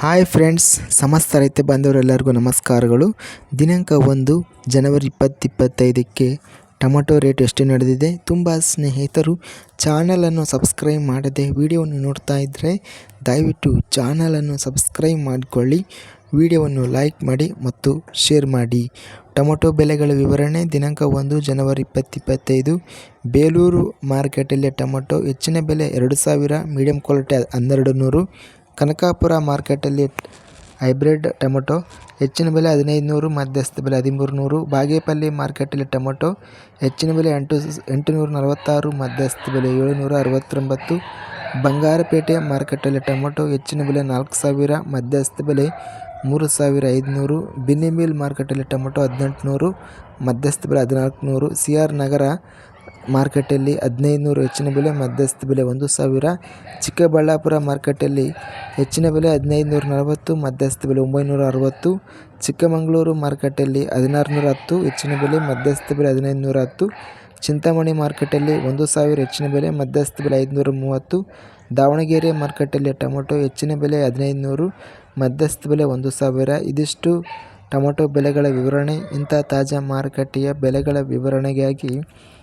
Hi friends, ಸಮಸ್ತ ರೈತ ಬಾಂಧವರೆಲ್ಲರಿಗೂ ನಮಸ್ಕಾರಗಳು. ದಿನಾಂಕ ಒಂದು, ಜನವರಿ ಇಪ್ಪತ್ತಿಪ್ಪತ್ತೈದಕ್ಕೆ ಟೊಮೊಟೊ ರೇಟ್ ಎಷ್ಟು ನಡೆದಿದೆ? ತುಂಬ ಸ್ನೇಹಿತರು ಚಾನಲನ್ನು ಸಬ್ಸ್ಕ್ರೈಬ್ ಮಾಡದೆ ವಿಡಿಯೋವನ್ನು ನೋಡ್ತಾ ಇದ್ದರೆ ದಯವಿಟ್ಟು ಚಾನಲನ್ನು ಸಬ್ಸ್ಕ್ರೈಬ್ ಮಾಡಿಕೊಳ್ಳಿ. ವಿಡಿಯೋವನ್ನು ಲೈಕ್ ಮಾಡಿ ಮತ್ತು ಶೇರ್ ಮಾಡಿ. ಟೊಮೊಟೊ ಬೆಲೆಗಳ ವಿವರಣೆ, ದಿನಾಂಕ ಒಂದು, ಜನವರಿ ಇಪ್ಪತ್ತಿಪ್ಪತ್ತೈದು. ಬೇಲೂರು ಮಾರ್ಕೆಟಲ್ಲಿ ಟೊಮೊಟೊ ಹೆಚ್ಚಿನ ಬೆಲೆ ಎರಡು ಸಾವಿರ, ಮೀಡಿಯಂ ಕ್ವಾಲಿಟಿ ಹನ್ನೆರಡು ನೂರು. ಕನಕಾಪುರ ಮಾರ್ಕೆಟಲ್ಲಿ ಹೈಬ್ರಿಡ್ ಟೊಮೊಟೊ, ಹೆಚ್ಚಿನ ಬೆಲೆ ಹದಿನೈದು ನೂರು ಮಧ್ಯಸ್ಥ ಬೆಲೆ ಹದಿಮೂರು ನೂರು ಬಾಗೇಪಲ್ಲಿ ಮಾರ್ಕೆಟಲ್ಲಿ ಟೊಮೊಟೊ, ಹೆಚ್ಚಿನ ಬೆಲೆ ಎಂಟು ಎಂಟುನೂರ ನಲವತ್ತಾರು, ಮಧ್ಯಸ್ಥ ಬೆಲೆ ಏಳುನೂರ ಅರವತ್ತೊಂಬತ್ತು, ಬಂಗಾರಪೇಟೆ ಮಾರ್ಕೆಟಲ್ಲಿ ಟೊಮೊಟೊ ಹೆಚ್ಚಿನ ಬೆಲೆ ನಾಲ್ಕು ಸಾವಿರ, ಮಧ್ಯಸ್ಥ ಬೆಲೆ ಮೂರು ಸಾವಿರ ಐದುನೂರು ಬಿನ್ನಿಮಿಲ್ ಮಾರ್ಕೆಟಲ್ಲಿ ಟೊಮೊಟೊ ಹದಿನೆಂಟು ನೂರು ಮಧ್ಯಸ್ಥ ಬೆಲೆ ಹದಿನಾಲ್ಕು ನೂರು ಸಿ ಆರ್ ನಗರ ಮಾರ್ಕೆಟಲ್ಲಿ ಹದಿನೈದು ನೂರು ಹೆಚ್ಚಿನ ಬೆಲೆ, ಮಧ್ಯಸ್ಥ ಬೆಲೆ ಒಂದು ಸಾವಿರ, ಚಿಕ್ಕಬಳ್ಳಾಪುರ ಮಾರ್ಕೆಟಲ್ಲಿ ಹೆಚ್ಚಿನ ಬೆಲೆ ಹದಿನೈದು ನೂರ ನಲವತ್ತು, ಮಧ್ಯಸ್ಥ ಬೆಲೆ ಒಂಬೈನೂರ ಅರವತ್ತು, ಚಿಕ್ಕಮಗಳೂರು ಮಾರ್ಕೆಟಲ್ಲಿ ಹದಿನಾರು ನೂರ ಹತ್ತು, ಹೆಚ್ಚಿನ ಬೆಲೆ, ಮಧ್ಯಸ್ಥ ಬೆಲೆ ಹದಿನೈದು ನೂರ ಹತ್ತು, ಚಿಂತಾಮಣಿ ಮಾರ್ಕೆಟಲ್ಲಿ ಒಂದು ಸಾವಿರ, ಹೆಚ್ಚಿನ ಬೆಲೆ, ಮಧ್ಯಸ್ಥ ಬೆಲೆ ಐದುನೂರ ಮೂವತ್ತು, ದಾವಣಗೆರೆ ಮಾರ್ಕೆಟಲ್ಲಿ ಟೊಮೊಟೊ ಹೆಚ್ಚಿನ ಬೆಲೆ ಹದಿನೈದು ನೂರು ಮಧ್ಯಸ್ಥ ಬೆಲೆ ಒಂದು ಸಾವಿರ. ಇದಿಷ್ಟು ಟೊಮೊಟೊ ಬೆಲೆಗಳ ವಿವರಣೆ. ಇಂಥ ತಾಜಾ ಮಾರುಕಟ್ಟೆಯ ಬೆಲೆಗಳ ವಿವರಣೆಗಾಗಿ